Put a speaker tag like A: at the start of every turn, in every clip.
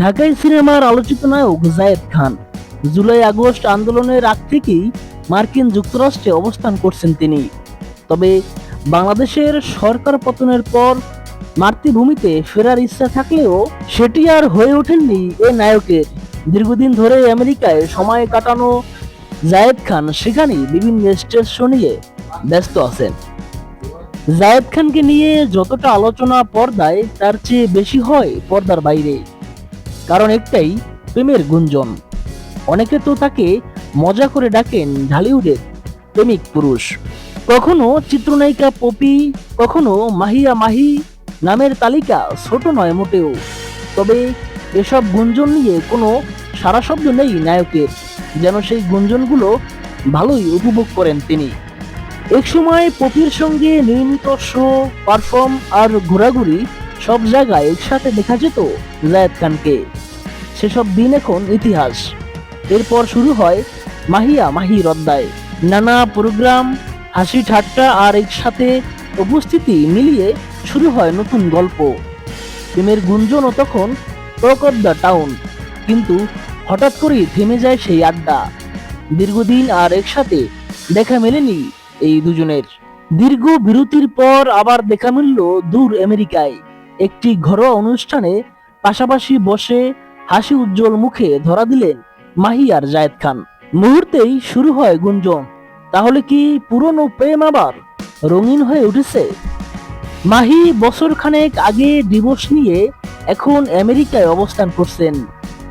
A: ঢাকাই সিনেমার আলোচিত নায়ক জায়েদ খান। জুলাই আগস্ট আন্দোলনের আগ থেকেই মার্কিন যুক্তরাষ্ট্রে অবস্থান করছেন তিনি। তবে বাংলাদেশের সরকার পতনের পর মাতৃভূমিতে ফেরার ইচ্ছা থাকলেও সেটি আর হয়ে ওঠেননি এ নায়কের। দীর্ঘদিন ধরে আমেরিকায় সময় কাটানো জায়েদ খান সেখানেই বিভিন্ন স্টেজ শো নিয়ে ব্যস্ত আছেন। জায়েদ খানকে নিয়ে যতটা আলোচনা পর্দায়, তার চেয়ে বেশি হয় পর্দার বাইরে। কারণ একটাই, প্রেমের গুঞ্জন। অনেকে তো তাকে মজা করে ডাকেন ঢালিউডের প্রেমিক পুরুষ। কখনো চিত্রনায়িকা পপি, কখনো মাহিয়া মাহি নামের তালিকা ছোট নয় মোটেও। তবে এসব গুঞ্জন নিয়ে কোনো সারা শব্দ নেই নায়কের, যেন সেই গুঞ্জনগুলো ভালোই উপভোগ করেন তিনি। একসময় পপির সঙ্গে নিয়মিত শো পারফর্ম আর ঘোরাঘুরি সব জায়গায় একসাথে দেখা যেত জায়েদ খানকে। সেসব দিন এখন ইতিহাস। এরপর শুরু হয় মাহিয়া মাহি রদ্দায়। নানা প্রোগ্রাম, হাসি ঠাট্টা আর একসাথে উপস্থিতি মিলিয়ে শুরু হয় নতুন গল্প। প্রেমের গুঞ্জনও তখন টক অফ দ্য টাউন। কিন্তু হঠাৎ করেই থেমে যায় সেই আড্ডা। দীর্ঘদিন আর একসাথে দেখা মেলেনি এই দুজনের। দীর্ঘ বিরতির পর আবার দেখা মিলল দূর আমেরিকায়। একটি ঘরোয়া অনুষ্ঠানে পাশাপাশি বসে হাসি উজ্জ্বল মুখে ধরা দিলেন মাহি আর জায়েদ খান। মুহূর্তেই শুরু হয় গুঞ্জন। তাহলে কি পুরনো প্রেম আবার রঙিন হয়ে উঠেছে? মাহি বছর খানেক আগে ডিভোর্স নিয়ে এখন আমেরিকায় অবস্থান করছেন।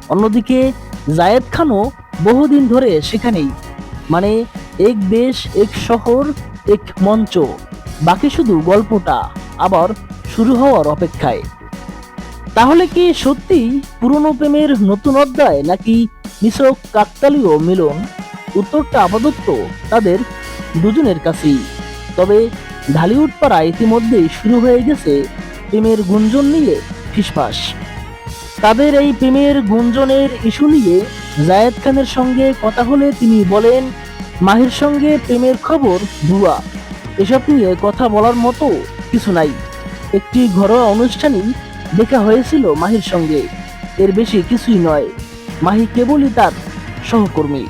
A: অন্যদিকে জায়েদ খানও বহুদিন ধরে সেখানেই। মানে এক দেশ, এক শহর, এক মঞ্চ। বাকি শুধু গল্পটা। আবার শুরু হওয়ার অপেক্ষায়। তাহলে কি সত্যি পুরনো প্রেমের নতুন অধ্যায় নাকি নিছক কাকতালীয় মিলন? উত্তরটা আপাতত তাদের দুজনের কাছেই। তবে ঢালিউড পাড়া ইতিমধ্যেই শুরু হয়ে গেছে প্রেমের গুঞ্জন নিয়ে ফিসফাস। তাদের এই প্রেমের গুঞ্জনের ইস্যু নিয়ে জায়েদ খানের সঙ্গে কথা হলে তিনি বলেন, মাহির সঙ্গে প্রেমের খবর ভুয়া। এসব নিয়ে কথা বলার মতো কিছু নাই। একটি ঘরোয়া অনুষ্ঠানেই দেখা হয়েছিল মাহির সঙ্গে। এর বেশি কিছুই নয়। মাহি কেবলই তার সহকর্মী।